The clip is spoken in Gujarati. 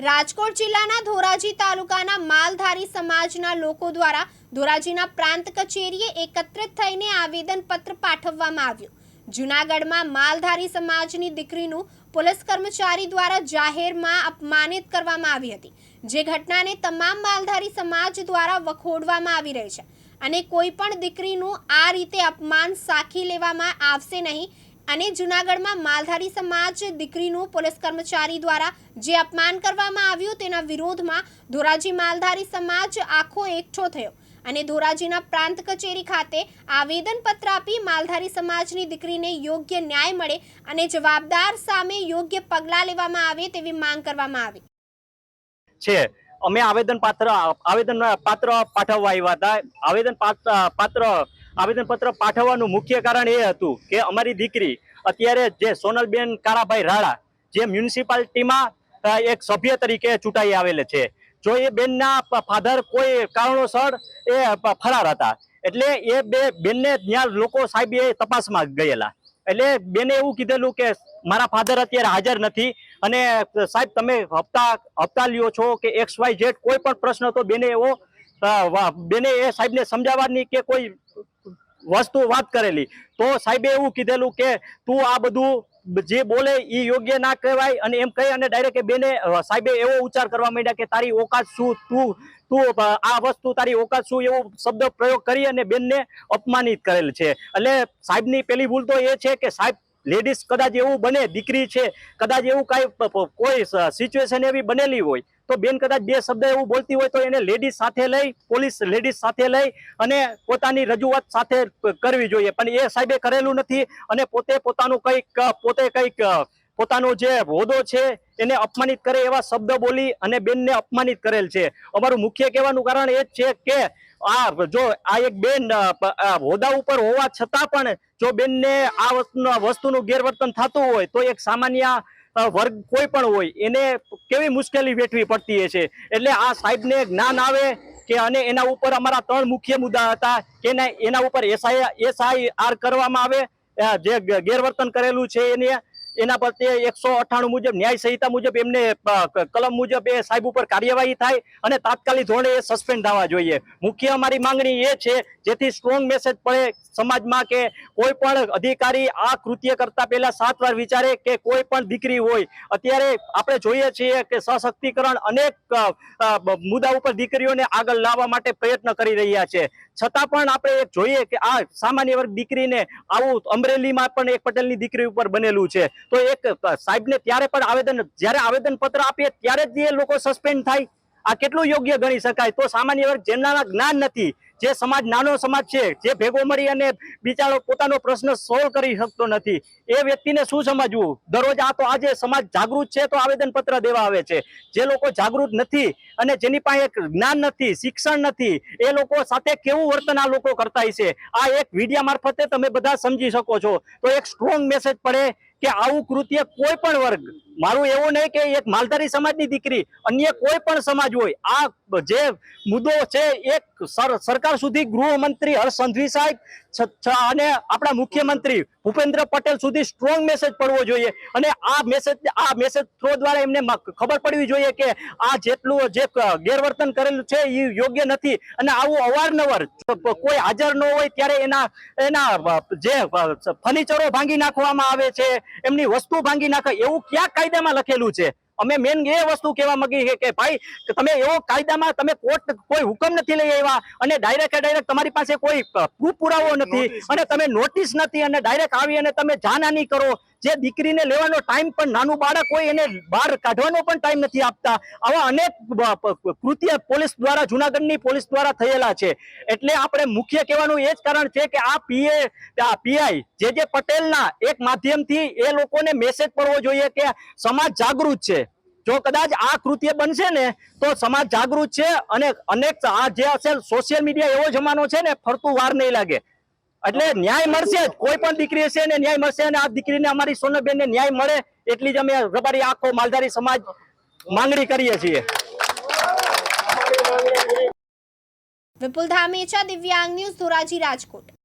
રાજકોટ જિલ્લાના ધોરાજી તાલુકાના માલધારી સમાજના લોકો દ્વારા ધોરાજીના પ્રાંત કચેરીએ એકત્રિત થઈને આવેદનપત્ર પાઠવવામાં આવ્યું. જૂનાગઢમાં માલધારી સમાજની દીકરીનું પોલીસ કર્મચારી દ્વારા જાહેરમાં અપમાનિત કરવામાં આવી હતી. જે ઘટનાને તમામ માલધારી સમાજ દ્વારા વખોડવામાં આવી રહી છે. અને કોઈ પણ દીકરીનું આ રીતે અપમાન સાખી લેવામાં આવશે નહીં અને જૂનાગઢમાં માલધારી સમાજ દીકરીનું પોલીસ કર્મચારી દ્વારા જે અપમાન કરવામાં આવ્યું તેના વિરોધમાં ધોરાજી માલધારી સમાજ આખો એકઠો થયો. અને ધોરાજીના પ્રાંત કચેરી ખાતે આવેદનપત્ર આપી માલધારી સમાજની દીકરીને યોગ્ય ન્યાય મળે અને જવાબદાર સામે યોગ્ય પગલાં લેવામાં આવે તેવી માંગ કરવામાં આવી. છે. અમે આવેદન પાત્ર આવેદન પાત્ર પાઠવવા આવ્યા હતા. આવેદન પાત્ર પાત્ર આવેદન પત્ર પાઠવવાનું મુખ્ય કારણ એ હતું કે અમારી દીકરી અત્યારે જે સોનલબેન કારાભાઈ રાણા જે મ્યુનિસિપાલિટીમાં એક સભ્ય તરીકે ચૂંટાઈ આવેલ છે. જો એ બેનના ફાધર કોઈ કારણોસર એ ફરાર હતા. એટલે એ બે, બેનને ત્યાં લોકો સાહેબ એ તપાસમાં ગયેલા. એટલે બેને એવું કીધેલું કે મારા ફાધર અત્યારે હાજર નથી અને સાહેબ તમે હપ્તા હપ્તા લ્યો છો કે એક્સ વાય ઝેડ કોઈ પણ પ્રશ્ન તો બેને એવો બેને એ સાહેબને સમજાવવાની કે કોઈ વસ્તુ વાત કરેલી. તો સાહેબે એવું કીધેલું કે તું આ બધું જે બોલે એ યોગ્ય ના કહેવાય અને એમ કહી અને ડાયરેક્ટ બેને સાહેબે એવો ઉચ્ચાર કરવા માંડ્યા કે તારી ઓકાત શું, તું તું આ વસ્તુ તારી ઓકાત શું એવો શબ્દ પ્રયોગ કરી અને બેનને અપમાનિત કરેલ છે. એટલે સાહેબની પેલી ભૂલ તો એ છે કે સાહેબ લેડીઝ કદાચ એવું બને, દીકરી છે, કદાચ એવું કાંઈ કોઈ સિચ્યુએશન એવી બનેલી હોય. તો બેન કદાચ બે શબ્દ એવું બોલતી હોય તો એને લેડીઝ સાથે લઈ પોલીસ લેડીઝ સાથે લઈ અને પોતાની રજૂઆત સાથે કરવી જોઈએ. પણ એ સાહેબે કરેલું નથી અને પોતે પોતાનું કંઈક, પોતે કંઈક, પોતાનો જે હોદો છે એને અપમાનિત કરે એવા શબ્દ બોલી અને બેનને અપમાનિત કરેલ છે. અમારું મુખ્ય કહેવાનું કારણ એ છે કે આ જો આ એક બેન હોદ્દા ઉપર હોવા છતાં પણ જો બેનને આ વસ્તુનું ગેરવર્તન થતું હોય તો એક સામાન્ય વર્ગ કોઈ પણ હોય, એને કેવી મુશ્કેલી વેઠવી પડતી છે? એટલે આ સાહેબને જ્ઞાન આવે કે અને એના ઉપર અમારા ત્રણ મુખ્ય મુદ્દા હતા કે એના ઉપર એસઆઈ આર કરવામાં આવે જે ગેરવર્તન કરેલું છે એને એના પર તે એકસો અઠ્ઠાણું મુજબ ન્યાય સંહિતા મુજબ એમને કલમ મુજબ એ સાહેબ ઉપર કાર્યવાહી થાય અને તાત્કાલિક ધોરણે એ સસ્પેન્ડ થવા જોઈએ. મુખ્ય અમારી માંગણી એ છે, જેથી સ્ટ્રોંગ મેસેજ પડે સમાજમાં કે કોઈ પણ અધિકારી આ કૃત્ય કરતા પહેલા સાત વાર વિચારે કે કોઈ પણ દીકરી હોય. અત્યારે આપણે જોઈએ છીએ કે સશક્તિકરણ અનેક મુદ્દા ઉપર દીકરીઓને આગળ લાવવા માટે પ્રયત્ન કરી રહ્યા છે. છતાં પણ આપણે જોઈએ કે આ સામાન્ય વર્ગ દીકરીને આવું અમરેલીમાં પણ એક પટેલની દીકરી ઉપર બનેલું છે. તો એક સાહેબને ત્યારે પણ આવેદન, જ્યારે આવેદન પત્ર આપીએ, ત્યારે જ એ લોકો સસ્પેન્ડ થાય. આ કેટલું યોગ્ય ગણી શકાય? તો સામાન્ય વર્ગ જેમના જ્ઞાન નથી, જે સમાજ નાનો સમાજ છે, જે ભેગો મળી અને બિચારો પોતાનો પ્રશ્ન સોલ્વ કરી શકતો નથી. એ વ્યક્તિને શું સમજવું? દરરોજ આ તો આજે સમાજ જાગૃત છે, તો આવેદન પત્ર દેવા આવે છે. જે લોકો જાગૃત નથી અને જેની પાસે જ્ઞાન નથી, શિક્ષણ નથી, એ લોકો સાથે કેવું વર્તન આ લોકો કરતા છે આ એક વિડિયા મારફતે તમે બધા સમજી શકો છો. તો એક સ્ટ્રોંગ મેસેજ પડે કે આવું કૃત્ય કોઈ પણ વર્ગ મારું એવું નહીં કે એક માલધારી સમાજની દીકરી, અન્ય કોઈ પણ સમાજ હોય, આ જે મુદ્દો છે, એક સર- સરકાર સુધી ગૃહમંત્રી હર્ષ સંઘવી સાહેબ અને આપણા મુખ્યમંત્રી ભૂપેન્દ્ર પટેલ સુધી સ્ટ્રોંગ મેસેજ પડવો જોઈએ અને આ મેસેજ આ મેસેજ થ્રો દ્વારા એમને ખબર પડવી જોઈએ કે આ જેટલું જે ગેરવર્તન કરેલું છે એ યોગ્ય નથી અને આવું અવારનવાર કોઈ હાજર ન હોય ત્યારે એના એના જે ફર્નિચરો ભાંગી નાખવામાં આવે છે, એમની વસ્તુ ભાંગી નાખે, એવું ક્યાં કાયદામાં લખેલું છે. અમે મેન એ વસ્તુ કહેવા માંગીએ કે ભાઈ તમે એવો કાયદામાં તમે કોર્ટ કોઈ હુકમ નથી લઈ આવ્યા અને ડાયરેક્ટ ડાયરેક્ટ તમારી પાસે કોઈ પ્રૂફ પુરાવો નથી અને તમે નોટિસ નથી અને ડાયરેક્ટ આવી અને તમે જાનહાની કરો. જે દીકરીને લેવાનો ટાઈમ પણ નાનું બાળક હોય એને બહાર કાઢવાનો પણ ટાઈમ નથી આપતા. આવા અનેક કૃત્ય પોલીસ દ્વારા, જુનાગઢની પોલીસ દ્વારા થયેલા છે. એટલે આપણે મુખ્ય કહેવાનું એ જ કારણ છે કે આ પીએ, આ પીઆઈ, જે જે પટેલના એક માધ્યમથી એ લોકોને મેસેજ પડવો જોઈએ કે સમાજ જાગૃત છે. જો કદાચ આ કૃત્ય બનશે ને, તો સમાજ જાગૃત છે અને અનેક આ જે હશે સોશિયલ મીડિયા એવો જમાનો છે ને, ફરતું વાર નહીં લાગે. એટલે ન્યાય મળશે જ. કોઈ પણ દીકરી હશે ને ન્યાય મળશે અને આ દીકરીને અમારી સોનલબેનને ન્યાય મળે એટલી જ અમે રબારી આખો માલધારી સમાજ માંગણી કરીએ છીએ. વિપુલ ધામેચા દિવ્યાંગ ન્યૂઝ ધોરાજી રાજકોટ.